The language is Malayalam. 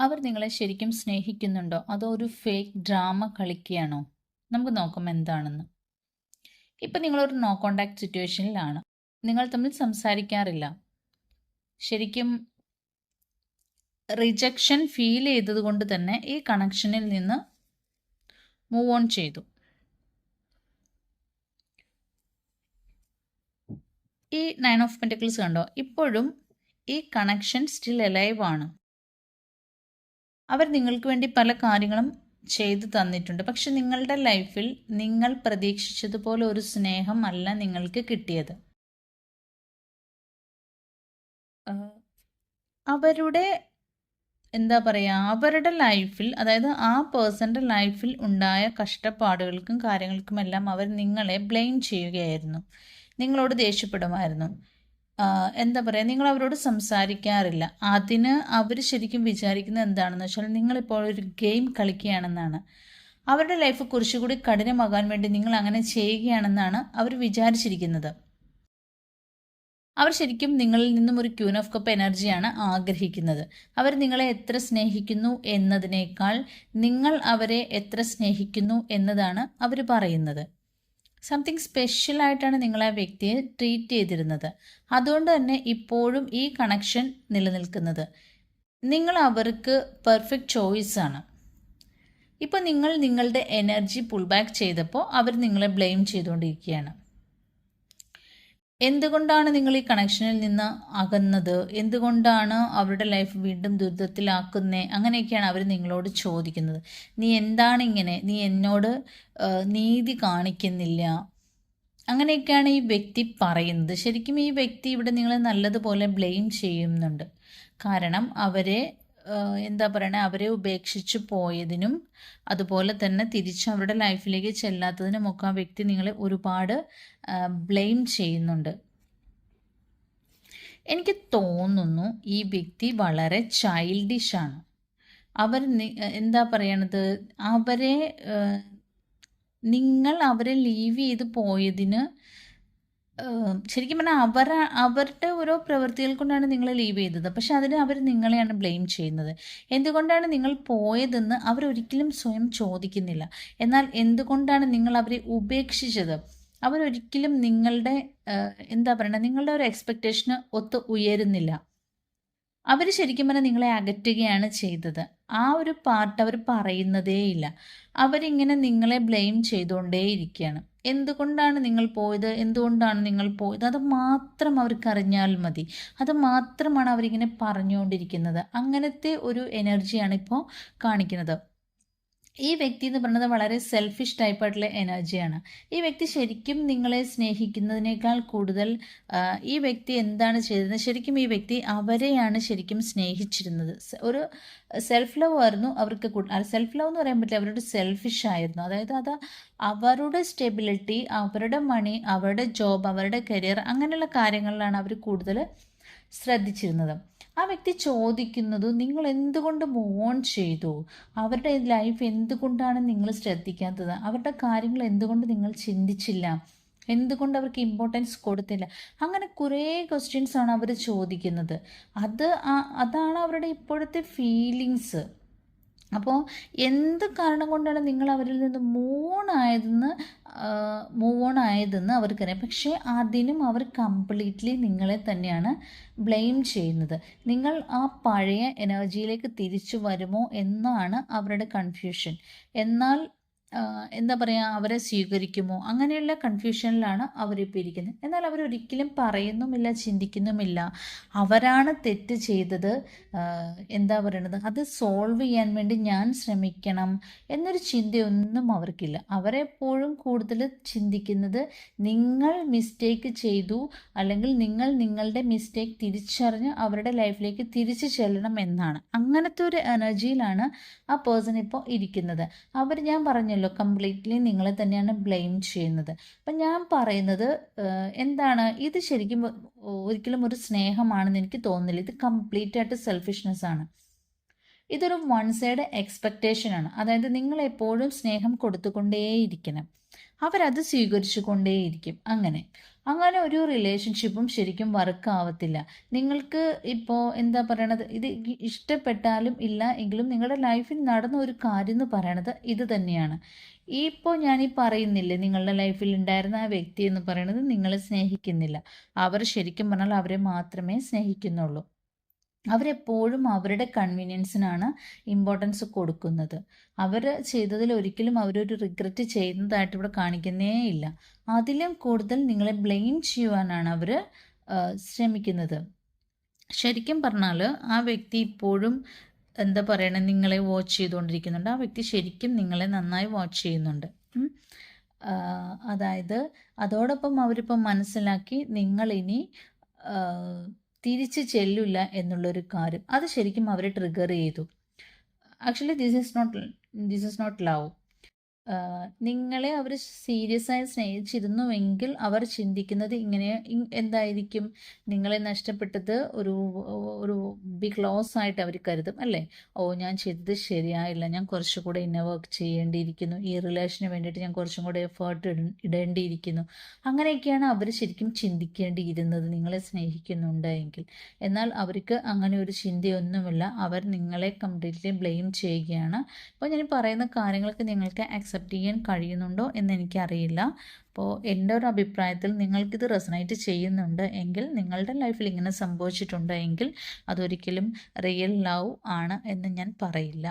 അവർ നിങ്ങളെ ശരിക്കും സ്നേഹിക്കുന്നുണ്ടോ? അതോ ഒരു ഫേക്ക് ഡ്രാമ കളിക്കുകയാണോ? നമുക്ക് നോക്കാം എന്താണെന്ന്. ഇപ്പം നിങ്ങളൊരു നോ കോണ്ടാക്ട് സിറ്റുവേഷനിലാണ് നിങ്ങൾ തമ്മിൽ സംസാരിക്കാറില്ല. ശരിക്കും റിജക്ഷൻ ഫീൽ ചെയ്തതുകൊണ്ട് തന്നെ ഈ കണക്ഷനിൽ നിന്ന് മൂവ് ഓൺ ചെയ്തു. ഈ നയൻ ഓഫ് പെന്റക്കിൾസ് കണ്ടോ? ഇപ്പോഴും ഈ കണക്ഷൻ സ്റ്റിൽ അലൈവ് ആണ്. അവർ നിങ്ങൾക്ക് വേണ്ടി പല കാര്യങ്ങളും ചെയ്തു തന്നിട്ടുണ്ട്. പക്ഷെ നിങ്ങളുടെ ലൈഫിൽ നിങ്ങൾ പ്രതീക്ഷിച്ചതുപോലെ ഒരു സ്നേഹം അല്ല നിങ്ങൾക്ക് കിട്ടിയത്. അവരുടെ എന്താ പറയുക അവരുടെ ലൈഫിൽ അതായത് ആ പേഴ്സന്റെ ലൈഫിൽ ഉണ്ടായ കഷ്ടപ്പാടുകൾക്കും കാര്യങ്ങൾക്കുമെല്ലാം അവർ നിങ്ങളെ ബ്ലെയിം ചെയ്യുകയായിരുന്നു. നിങ്ങളോട് ദേഷ്യപ്പെടുമായിരുന്നു. എന്താ പറയുക നിങ്ങൾ അവരോട് സംസാരിക്കാറില്ല. അതിന് അവർ ശരിക്കും വിചാരിക്കുന്നത് എന്താണെന്ന് വെച്ചാൽ നിങ്ങളിപ്പോൾ ഒരു ഗെയിം കളിക്കുകയാണെന്നാണ്. അവരുടെ ലൈഫ് കുറച്ചുകൂടി കഠിനമാകാൻ വേണ്ടി നിങ്ങൾ അങ്ങനെ ചെയ്യുകയാണെന്നാണ് അവർ വിചാരിച്ചിരിക്കുന്നത്. അവർ ശരിക്കും നിങ്ങളിൽ നിന്നും ഒരു ക്യൂൻ ഓഫ് കപ്പ് എനർജിയാണ് ആഗ്രഹിക്കുന്നത്. അവർ നിങ്ങളെ എത്ര സ്നേഹിക്കുന്നു എന്നതിനേക്കാൾ നിങ്ങൾ അവരെ എത്ര സ്നേഹിക്കുന്നു എന്നതാണ് അവർ പറയുന്നത്. സംതിങ് സ്പെഷ്യലായിട്ടാണ് നിങ്ങൾ ആ വ്യക്തിയെ ട്രീറ്റ് ചെയ്തിരുന്നത്. അതുകൊണ്ട് തന്നെ ഇപ്പോഴും ഈ കണക്ഷൻ നിലനിൽക്കുന്നത്. നിങ്ങൾ അവർക്ക് പെർഫെക്റ്റ് ചോയ്സാണ് ഇപ്പോൾ നിങ്ങൾ നിങ്ങളുടെ എനർജി പുൾ ബാക്ക് ചെയ്തപ്പോൾ അവർ നിങ്ങളെ ബ്ലെയിം ചെയ്തുകൊണ്ടിരിക്കുകയാണ്. എന്തുകൊണ്ടാണ് നിങ്ങൾ ഈ കണക്ഷനിൽ നിന്ന് അകന്നത്? എന്തുകൊണ്ടാണ് അവരുടെ ലൈഫ് വീണ്ടും ദുരിതത്തിലാക്കുന്നത് അങ്ങനെയൊക്കെയാണ് അവർ നിങ്ങളോട് ചോദിക്കുന്നത്. നീ എന്താണ് ഇങ്ങനെ? നീ എന്നോട് നീതി കാണിക്കുന്നില്ല. അങ്ങനെയൊക്കെയാണ് ഈ വ്യക്തി പറയുന്നത്. ശരിക്കും ഈ വ്യക്തി ഇവിടെ നിങ്ങളെ നല്ലതുപോലെ ബ്ലെയിം ചെയ്യുന്നുണ്ട്. കാരണം അവരെ എന്താ പറയണേ അവരെ ഉപേക്ഷിച്ച് പോയതിനും അതുപോലെ തന്നെ തിരിച്ച് അവരുടെ ലൈഫിലേക്ക് ചെല്ലാത്തതിനും ഒക്കെ ആ വ്യക്തി നിങ്ങളെ ഒരുപാട് ബ്ലെയിം ചെയ്യുന്നുണ്ട്. എനിക്ക് തോന്നുന്നു ഈ വ്യക്തി വളരെ ചൈൽഡിഷാണ് അവർ എന്താ പറയണത് അവരെ നിങ്ങൾ അവരെ ലീവ് ചെയ്ത് പോയതിന് ശരിക്കും പറഞ്ഞാൽ അവർ അവരുടെ ഓരോ പ്രവൃത്തികൾ കൊണ്ടാണ് നിങ്ങൾ ലീവ് ചെയ്തത്. പക്ഷെ അതിന് അവർ നിങ്ങളെയാണ് ബ്ലെയിം ചെയ്യുന്നത്. എന്തുകൊണ്ടാണ് നിങ്ങൾ പോയതെന്ന് അവരൊരിക്കലും സ്വയം ചോദിക്കുന്നില്ല. എന്നാൽ എന്തുകൊണ്ടാണ് നിങ്ങൾ അവരെ ഉപേക്ഷിച്ചത്? അവരൊരിക്കലും നിങ്ങളുടെ എന്താ പറയുക നിങ്ങളുടെ ഒരു എക്സ്പെക്റ്റേഷന് ഒത്ത് ഉയരുന്നില്ല. അവർ ശരിക്കും പറഞ്ഞാൽ നിങ്ങളെ അകറ്റുകയാണ് ചെയ്തത്. ആ ഒരു പാർട്ട് അവർ പറയുന്നതേയില്ല. അവരിങ്ങനെ നിങ്ങളെ ബ്ലെയിം ചെയ്തുകൊണ്ടേയിരിക്കുകയാണ് എന്തുകൊണ്ടാണ് നിങ്ങൾ പോയത്? എന്തുകൊണ്ടാണ് നിങ്ങൾ പോയത്? അത് മാത്രം അവർക്ക് അറിഞ്ഞാൽ മതി. അത് മാത്രമാണ് അവരിങ്ങനെ പറഞ്ഞുകൊണ്ടിരിക്കുന്നത്. അങ്ങനത്തെ ഒരു എനർജിയാണ് ഇപ്പോൾ കാണിക്കുന്നത്. ഈ വ്യക്തി എന്ന് പറയുന്നത് വളരെ സെൽഫിഷ് ടൈപ്പായിട്ടുള്ള എനർജിയാണ് ഈ വ്യക്തി ശരിക്കും നിങ്ങളെ സ്നേഹിക്കുന്നതിനേക്കാൾ കൂടുതൽ ഈ വ്യക്തി എന്താണ് ചെയ്തത് ശരിക്കും ഈ വ്യക്തി അവരെയാണ് ശരിക്കും സ്നേഹിച്ചിരുന്നത്. ഒരു സെൽഫ് ലവ് ആയിരുന്നു അവർക്ക് സെൽഫ് ലവ് എന്ന് പറയാൻ പറ്റില്ല അവരുടെ സെൽഫിഷ് ആയിരുന്നു. അതായത് അത് അവരുടെ സ്റ്റെബിലിറ്റി അവരുടെ മണി അവരുടെ ജോബ് അവരുടെ കരിയർ അങ്ങനെയുള്ള കാര്യങ്ങളിലാണ് അവർ കൂടുതൽ ശ്രദ്ധിച്ചിരുന്നത്. ആ വ്യക്തി ചോദിക്കുന്നത് നിങ്ങൾ എന്തുകൊണ്ട് മൂവ് ഓൺ ചെയ്തു? അവരുടെ ലൈഫ് എന്തുകൊണ്ടാണ് നിങ്ങൾ ശ്രദ്ധിക്കാത്തത്? അവരുടെ കാര്യങ്ങൾ എന്തുകൊണ്ട് നിങ്ങൾ ചിന്തിച്ചില്ല? എന്തുകൊണ്ട് അവർക്ക് ഇമ്പോർട്ടൻസ് കൊടുത്തില്ല? അങ്ങനെ കുറേ ക്വസ്റ്റ്യൻസ് ആണ് അവർ ചോദിക്കുന്നത്. അത് അതാണ് അവരുടെ ഇപ്പോഴത്തെ ഫീലിങ്സ് അപ്പോൾ എന്ത് കാരണം കൊണ്ടാണ് നിങ്ങൾ അവരിൽ നിന്ന് മൂൺ ആയതെന്ന് മൂവ് ഓൺ ആയതെന്ന് അവർക്കറിയാം. പക്ഷേ അതിനും അവർ കംപ്ലീറ്റ്ലി നിങ്ങളെ തന്നെയാണ് ബ്ലെയിം ചെയ്യുന്നത്. നിങ്ങൾ ആ പഴയ എനർജിയിലേക്ക് തിരിച്ചു വരുമോ എന്നാണ് അവരുടെ കൺഫ്യൂഷൻ എന്നാൽ എന്താ പറയുക അവരെ സ്വീകരിക്കുമോ? അങ്ങനെയുള്ള കൺഫ്യൂഷനിലാണ് അവരിപ്പോൾ ഇരിക്കുന്നത്. എന്നാൽ അവരൊരിക്കലും പറയുന്നുമില്ല ചിന്തിക്കുന്നുമില്ല. അവരാണ് തെറ്റ് ചെയ്തത്. എന്താ പറയണത്? അത് സോൾവ് ചെയ്യാൻ വേണ്ടി ഞാൻ ശ്രമിക്കണം എന്നൊരു ചിന്തയൊന്നും അവർക്കില്ല. അവരെപ്പോഴും കൂടുതൽ ചിന്തിക്കുന്നത് നിങ്ങൾ മിസ്റ്റേക്ക് ചെയ്തു അല്ലെങ്കിൽ നിങ്ങൾ നിങ്ങളുടെ മിസ്റ്റേക്ക് തിരിച്ചറിഞ്ഞ് അവരുടെ ലൈഫിലേക്ക് തിരിച്ചു ചെല്ലണം എന്നാണ്. അങ്ങനത്തെ ഒരു എനർജിയിലാണ് ആ പേഴ്സൺ ഇപ്പോൾ ഇരിക്കുന്നത്. അവർ ഞാൻ പറഞ്ഞല്ലോ ഉണ്ടല്ലോ കംപ്ലീറ്റ്ലി നിങ്ങളെ തന്നെയാണ് ബ്ലെയിം ചെയ്യുന്നത്. അപ്പം ഞാൻ പറയുന്നത് എന്താണ്? ഇത് ശരിക്കും ഒരിക്കലും ഒരു സ്നേഹമാണെന്ന് എനിക്ക് തോന്നുന്നില്ല. ഇത് കംപ്ലീറ്റ് ആയിട്ട് സെൽഫിഷ്നെസ് ആണ്. ഇതൊരു വൺ സൈഡ് എക്സ്പെക്റ്റേഷൻ ആണ്. അതായത് നിങ്ങൾ എപ്പോഴും സ്നേഹം കൊടുത്തുകൊണ്ടേയിരിക്കണം. അവരത് സ്വീകരിച്ചു കൊണ്ടേയിരിക്കും അങ്ങനെ. അങ്ങനെ ഒരു റിലേഷൻഷിപ്പും ശരിക്കും വർക്ക് ആവത്തില്ല. നിങ്ങൾക്ക് ഇപ്പോൾ എന്താ പറയണത്? ഇത് ഇഷ്ടപ്പെട്ടാലും ഇല്ല എങ്കിലും നിങ്ങളുടെ ലൈഫിൽ നടന്ന ഒരു കാര്യം എന്ന് പറയണത് ഇത് തന്നെയാണ്. ഇപ്പോൾ ഞാൻ ഈ പറയുന്നില്ലേ നിങ്ങളുടെ ലൈഫിൽ ഉണ്ടായിരുന്ന ആ വ്യക്തി എന്ന് പറയുന്നത് നിങ്ങളെ സ്നേഹിക്കുന്നില്ല. അവർ ശരിക്കും പറഞ്ഞാൽ അവരെ മാത്രമേ സ്നേഹിക്കുന്നുള്ളൂ. അവരെപ്പോഴും അവരുടെ കൺവീനിയൻസിനാണ് ഇമ്പോർട്ടൻസ് കൊടുക്കുന്നത്. അവർ ചെയ്തതിൽ ഒരിക്കലും അവരൊരു റിഗ്രറ്റ് ചെയ്യുന്നതായിട്ട് ഇവിടെ കാണിക്കുന്നേ ഇല്ല. അതിലും കൂടുതൽ നിങ്ങളെ ബ്ലെയിം ചെയ്യുവാനാണ് അവർ ശ്രമിക്കുന്നത്. ശരിക്കും പറഞ്ഞാൽ ആ വ്യക്തി ഇപ്പോഴും എന്താ പറയണ നിങ്ങളെ വാച്ച് ചെയ്തുകൊണ്ടിരിക്കുന്നുണ്ട്. ആ വ്യക്തി ശരിക്കും നിങ്ങളെ നന്നായി വാച്ച് ചെയ്യുന്നുണ്ട്. അതായത് അതോടൊപ്പം അവരിപ്പം മനസ്സിലാക്കി നിങ്ങളിനി തിരിച്ച് ചെല്ലില്ല എന്നുള്ളൊരു കാര്യം. അത് ശരിക്കും അവരെ ട്രിഗർ ചെയ്തു. Actually this is not this is not love നിങ്ങളെ അവർ സീരിയസ് ആയി സ്നേഹിച്ചിരുന്നുവെങ്കിൽ അവർ ചിന്തിക്കുന്നത് ഇങ്ങനെ എന്തായിരിക്കും? നിങ്ങളെ നഷ്ടപ്പെട്ടത് ഒരു ഒരു ബിഗ് ലോസ് ആയിട്ട് അവർ കരുതും അല്ലേ? ഓ ഞാൻ ചെയ്തത് ശരിയായില്ല. ഞാൻ കുറച്ചും കൂടെ ഇന്ന വർക്ക് ചെയ്യേണ്ടിയിരിക്കുന്നു. ഈ റിലേഷന് വേണ്ടിയിട്ട് ഞാൻ കുറച്ചും കൂടെ എഫേർട്ട് ഇടേണ്ടിയിരിക്കുന്നു. അങ്ങനെയൊക്കെയാണ് അവർ ശരിക്കും ചിന്തിക്കേണ്ടിയിരുന്നത് നിങ്ങളെ സ്നേഹിക്കുന്നുണ്ടെങ്കിൽ എന്നാൽ അവർക്ക് അങ്ങനെ ഒരു ചിന്തയൊന്നുമില്ല. അവർ നിങ്ങളെ കംപ്ലീറ്റ്ലി ബ്ലെയിം ചെയ്യുകയാണ്. അപ്പോൾ ഞാൻ പറയുന്ന കാര്യങ്ങളൊക്കെ നിങ്ങൾക്ക് അക്സെപ്റ്റ് ചെയ്യാൻ കഴിയുന്നുണ്ടോ എന്ന് എനിക്കറിയില്ല അപ്പോൾ എന്റെ ഒരു അഭിപ്രായത്തിൽ നിങ്ങൾക്കിത് റെസണേറ്റ് ചെയ്യുന്നുണ്ട് എങ്കിൽ നിങ്ങളുടെ ലൈഫിൽ ഇങ്ങനെ സംഭവിച്ചിട്ടുണ്ട് എങ്കിൽ അതൊരിക്കലും റിയൽ ലവ് ആണ് എന്ന് ഞാൻ പറയില്ല.